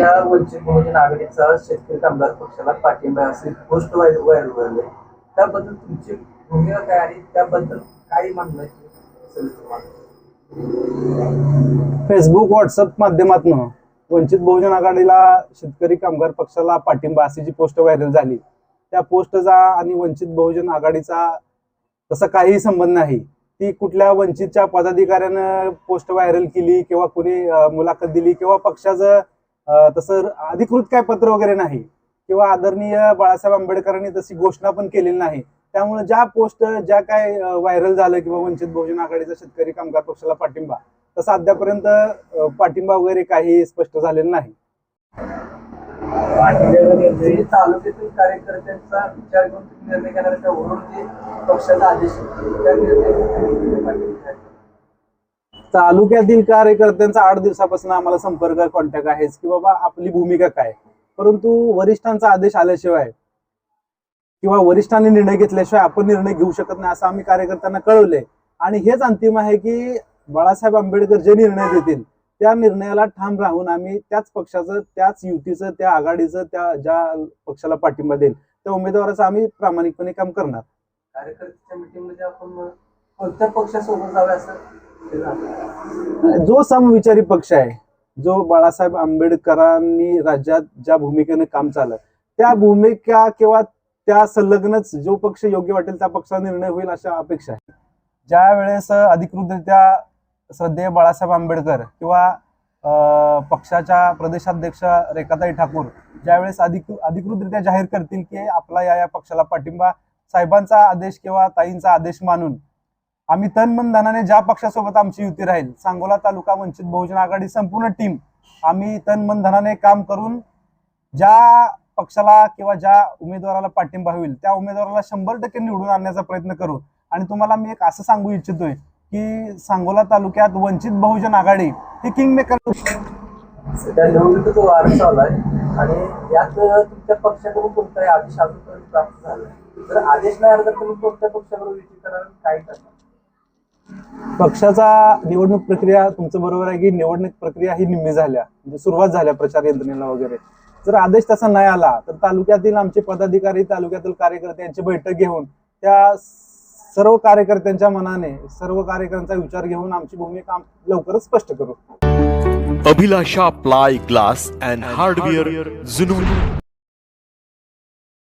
सध्या वंचित बहुजन आघाडीचा शेतकरी कामगार पक्षाला पाठिंबा असेल असे पोस्ट व्हायरल व्हायरल झाले त्याबद्दल तुमची भूमिका काय आणि त्याबद्दल काही म्हणणं आहे? फेसबुक व्हॉट्सअप माध्यमातून वंचित बहुजन आघाडीला शेतकरी कामगार पक्षाला पाठिंबा अशी जी पोस्ट व्हायरल झाली त्या पोस्टचा आणि वंचित बहुजन आघाडीचा तसा काहीही संबंध नाही. ती कुठल्या वंचितच्या पदाधिकाऱ्यानं पोस्ट व्हायरल केली किंवा कुणी मुलाखत दिली किंवा पक्षाचं तसं अधिकृत काय पत्र वगैरे नाही. किंवा आदरणीय बाळासाहेब आंबेडकरांनी तशी घोषणा पण केलेली नाही. त्यामुळे ज्या पोस्ट ज्या काय व्हायरल झालं किंवा वंचित बहुजन आघाडीचा शेतकरी कामगार पक्षाला पाठिंबा तसा अद्यापर्यंत पाठिंबा वगैरे काही स्पष्ट झालेलं नाही. तालुक्यातील कार्यकर्त्यांचा विचार करून निर्णय घेणार त्यावरून पक्षाचा आदेश आहे, त्या निर्णयाला पाठिंबा आहे. तालुक्यातील कार्यकर्त्यांचा आठ दिवसापासून आम्हाला संपर्क कॉन्टॅक्ट आहेच की बाबा आपली भूमिका काय? परंतु वरिष्ठांचा आदेश आल्याशिवाय किंवा वरिष्ठांनी निर्णय घेतल्याशिवाय आपण निर्णय घेऊ शकत नाही असं आम्ही कार्यकर्त्यांना कळवले. आणि हेच अंतिम आहे की बाळासाहेब आंबेडकर जे निर्णय देतील त्या निर्णयाला ठाम राहून आम्ही त्याच पक्षाचं त्याच युतीचं त्या आघाडीचं त्या ज्या पक्षाला पाठिंबा देईल त्या उमेदवाराचं आम्ही प्रामाणिकपणे काम करणार. कार्यकर्त्याच्या मीटिंगमध्ये आपण कोणत्या पक्षासोबत जावे असं जो समविचारी पक्ष आहे जो बाळासाहेब आंबेडकरांनी राज्यात ज्या भूमिकेने काम चाललं त्या भूमिका किंवा त्या संलग्नच जो पक्ष योग्य वाटेल त्या पक्षाचा निर्णय होईल अशा अपेक्षा आहे. ज्या वेळेस अधिकृतरित्या श्रद्धेय बाळासाहेब आंबेडकर किंवा अं, पक्षाच्या प्रदेशाध्यक्ष रेखाताई ठाकूर ज्यावेळेस अधिक अधिकृतरित्या जाहीर करतील की आपला या या पक्षाला पाठिंबा साहेबांचा आदेश किंवा ताईंचा आदेश मानून आम्ही तन मन धनाने ज्या पक्षासोबत आमची युती राहील सांगोला तालुका वंचित बहुजन आघाडी संपूर्ण टीम आम्ही तन मन धनाने काम करून ज्या पक्षाला किंवा ज्या उमेदवाराला पाठिंबा होईल त्या उमेदवाराला शंभर टक्के निवडून आणण्याचा प्रयत्न करू. आणि तुम्हाला मी एक असं सांगू इच्छितोय की सांगोला तालुक्यात वंचित बहुजन आघाडी ही किंग मेकर सध्या निवडणुकीचा वार चालू आहे आणि यात तुमच्या पक्षाकडून कोणताही आदेश अजूनपर्यंत प्राप्त झाला जर आदेश नाही आला तर तुम्ही कोणत्या पक्षाकडून विचार काय करणार? पक्षाचा निवडणूक प्रक्रिया तुमचं बरोबर आहे की निवडणूक प्रक्रिया ही निम्मी झाल्या म्हणजे सुरुवात झाल्या प्रचार यंत्रणेला वगैरे. जर आदेश तसा नाही आला तर तालुक्यातील आमचे पदाधिकारी तालुक्यातील कार्यकर्ते यांची बैठक घेऊन त्या सर्व कार्यकर्त्यांच्या मनाने सर्व कार्यकर्त्यांचा विचार घेऊन आमची भूमिका लवकरच स्पष्ट करू. Abhilasha ply glass and hardware जुनून